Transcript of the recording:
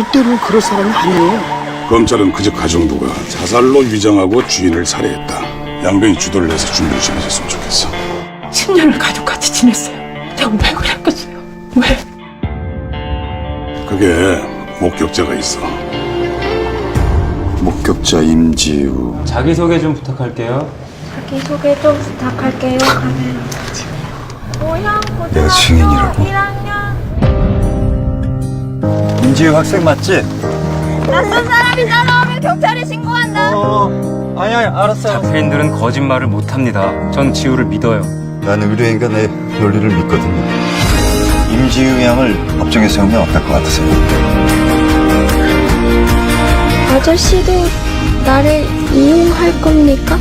절대로 그럴 사람이 아니에요. 검찰은 그저 가정부가 자살로 위장하고 주인을 살해했다. 양변이 주도를 해서 준비를 좀 해줬으면 좋겠어. 10년을 가족같이 지냈어요. 내가 왜 그랬겠어요? 왜? 그게 목격자가 있어. 목격자 임지우 자기소개 좀 부탁할게요. 자기소개 좀 부탁할게요. 모형 내가 증인이라고? 1학년 임지우 학생 맞지? 낯선 사람이 따라오면 경찰에 신고한다. 어 아니 아니 알았어요 잡혀인들은 거짓말을 못합니다. 전 지우를 믿어요. 나는 의뢰인과 내 논리를 믿거든요 임지우 양을 법정에 세우면 어떨 것 같으세요? 아저씨도 나를 이용할 겁니까?